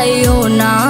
ভুইলা যাইও না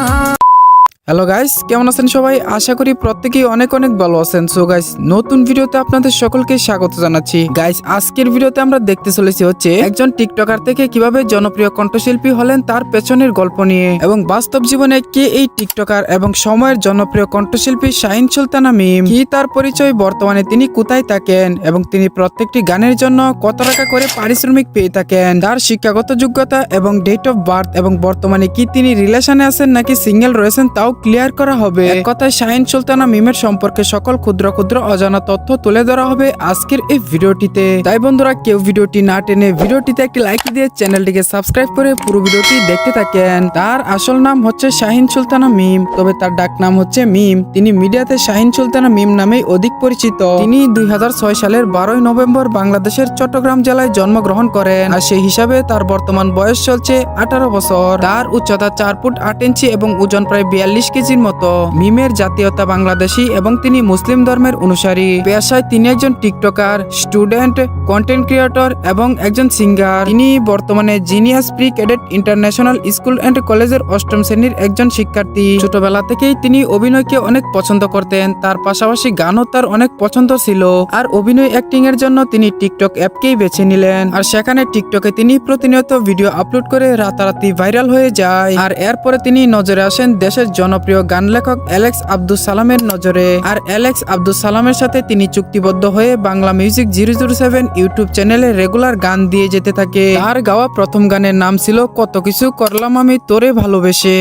হ্যালো গাইস কেমন আছেন সবাই? আশা করি প্রত্যেকেই অনেক অনেক ভালো আছেন। সো গাইস নতুন ভিডিওতে আপনাদের সকলকে স্বাগত জানাচ্ছি। গাইস আজকের ভিডিওতে আমরা দেখতে চলেছি হচ্ছে একজন টিকটকার থেকে কীভাবে জনপ্রিয় কণ্ঠশিল্পী হলেন তার পেছনের গল্প নিয়ে এবং বাস্তব জীবনে কে এই টিকটকার এবং সময়ের জনপ্রিয় কণ্ঠশিল্পী শাহিন সুলতানা মিম? কি তার পরিচয়? বর্তমানে তিনি কোথায় থাকেন? এবং তিনি প্রত্যেকটি গানের জন্য কত টাকা করে পারিশ্রমিক পেয়ে থাকেন? তার শিক্ষাগত যোগ্যতা এবং ডেট অফ বার্থ এবং বর্তমানে কি তিনি রিলেশনে আছেন নাকি সিঙ্গেল রয়েছেন তাও ক্লিয়ার করা হবে। কথায় শাহিন সুলতানা মিমের সম্পর্কে সকল ক্ষুদ্র ক্ষুদ্র অজানা তথ্য তুলে ধরা হবে আজকের এই ভিডিওটিতে। তাই বন্ধুরা, কেউ ভিডিওটি না টেনে ভিডিওটিতে একটি লাইক দিয়ে চ্যানেলটিকে সাবস্ক্রাইব করে পুরো ভিডিওটি দেখতে থাকেন। তার আসল নাম হচ্ছে শাহিন সুলতানা মিম, তবে তার ডাক নাম হচ্ছে মিম। তিনি মিডিয়াতে শাহিন সুলতানা মিম নামেই অধিক পরিচিত। তিনি দুই ছয় সালের বারোই নভেম্বর বাংলাদেশের চট্টগ্রাম জেলায় জন্মগ্রহণ করেন আর সেই হিসাবে তার বর্তমান বয়স চলছে আঠারো বছর। তার উচ্চতা চার ফুট আট ইঞ্চি এবং ওজন প্রায় বিয়াল্লিশ কেজির মতো। মিমের জাতীয়তা বাংলাদেশি এবং তিনি মুসলিম ধর্মের অনুসারী। পেশায় তিনি একজন টিকটকার, স্টুডেন্ট, কন্টেন্ট ক্রিয়েটর এবং একজন সিঙ্গার। তিনি বর্তমানে genius pre cadet international school and কলেজের অষ্টম শ্রেণির একজন শিক্ষার্থী। ছোটবেলা থেকেই তিনি অভিনয়কে অনেক পছন্দ করতেন। তার পাশাপাশি গানও তার অনেক পছন্দ ছিল। আর অভিনয় অ্যাক্টিং এর জন্য তিনি টিকটক অ্যাপকেই বেছে নিলেন। আর সেখানে টিকটকে তিনি প্রতিনিয়ত ভিডিও আপলোড করে রাতারাতি ভাইরাল হয়ে যায়। আর এরপরে তিনি নজরে আসেন দেশের জনপ্রিয় গান লেখক অ্যালেক্স আব্দুল সালামের নজরে। আর অ্যালেক্স আব্দুল সালামের সাথে তিনি চুক্তিবদ্ধ হয়ে Bangla music zero zero seven YouTube চ্যানেলে রেগুলার গান দিয়ে যেতে থাকে। তার গাওয়া প্রথম গানের নাম ছিল কত কিছু করলাম আমি তোরে ভালোবেসে।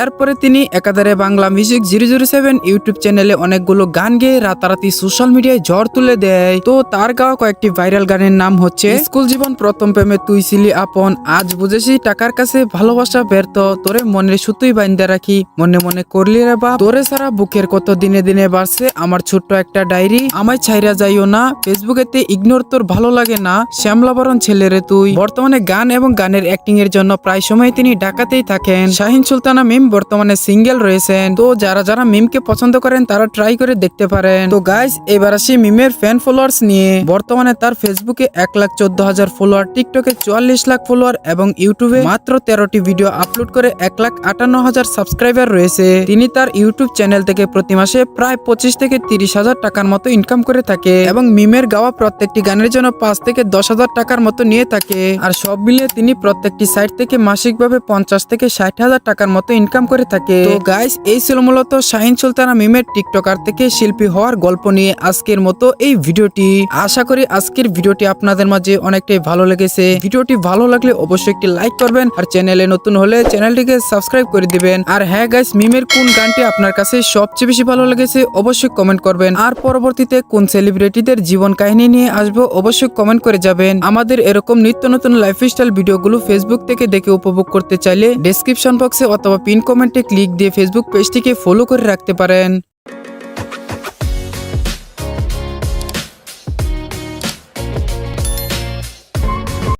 এরপরে তিনি একাধারে Bangla music zero zero seven YouTube চ্যানেলে অনেকগুলো গান গেয়ে রাতারাতি সোশ্যাল মিডিয়ায় ঝড় তুলে দেয়। তো তার গাওয়া কয়েকটি ভাইরাল গানের নাম হচ্ছে, স্কুল জীবন প্রথম প্রেমে তুই ছিলি আপন, আজ বুঝেছি টাকার কাছে ভালোবাসা ব্যর্থ, তোরে মনের সুতুই বাইন্দা রাখি, মনে মনে করলি রে বা তোরে সারা বুকের কত দিনে দিনে বাড়ছে, আমার ছোট্ট একটা ডায়েরি, আমায় ছাইরা যাইও না, ফেসবুকেতে ইগনোর তোর ভালো লাগে না শ্যামলা শ্যামলাবরণ ছেলেরে তুই। বর্তমানে গান এবং গানের অ্যাক্টিং এর জন্য প্রায় সময় তিনি ঢাকাতেই থাকেন। শাহিন সুলতানা মিম বর্তমানে সিঙ্গেল রয়েছেন তো যারা যারা মিমকে পছন্দ করেন, তারা ট্রাই করে দেখতে পারেন। তো গাইস এবার আসি মিমের ফ্যান ফলোয়ার্স নিয়ে। বর্তমানে তার ফেসবুকে এক লাখ চোদ্দ হাজার ফলোয়ার টিকটকে চুয়াল্লিশ লাখ ফলোয়ার এবং ইউটিউবে মাত্র তেরোটি ভিডিও আপলোড করে এক লাখ আটান্ন হাজার সাবস্ক্রাইবার রয়েছে। তিনি তার ইউটিউব চ্যানেল থেকে প্রতি মাসে প্রায় পঁচিশ থেকে তিরিশ হাজার টাকার মতো ইনকাম করে থাকে এবং মিমের গাওয়া প্রত্যেকটি গানের জন্য পাঁচ থেকে দশ হাজার টাকার মতো নিয়ে থাকে। আর সব মিলিয়ে তিনি প্রত্যেকটি সাইট থেকে মাসিকভাবে পঞ্চাশ থেকে ষাট হাজার টাকার মতো ইনকাম করে থাকে। তো গাইস এই ছিল মূলত শাহিন সুলতানা মিমের টিকটকার থেকে শিল্পী হওয়ার গল্প নিয়ে আজকের মতো এই ভিডিওটি। আশা করি আজকের ভিডিওটি আপনাদের মাঝে অনেকটাই ভালো লেগেছে। ভিডিওটি ভালো লাগলে অবশ্যই একটি লাইক করবেন আর চ্যানেলে নতুন হলে চ্যানেলটিকে সাবস্ক্রাইব করে দিবেন। আর হ্যাঁ গাইস মিমের কোন গানটি আপনার কাছে সবচেয়ে বেশি ভালো লেগেছে অবশ্যই কমেন্ট করবেন। আর পরবর্তীতে কোন সেলিব্রিটিদের জীবন কাহিনী নিয়ে আসব অবশ্যই কমেন্ট করে যাবেন। আমাদের এরকম নিত্য নতুন লাইফস্টাইল ভিডিওগুলো ফেসবুক থেকে দেখে উপভোগ করতে চাইলে ডেসক্রিপশন বক্সে অথবা পিন কমেন্টে ক্লিক দিয়ে ফেসবুক পেজটিকে ফলো করে রাখতে পারেন।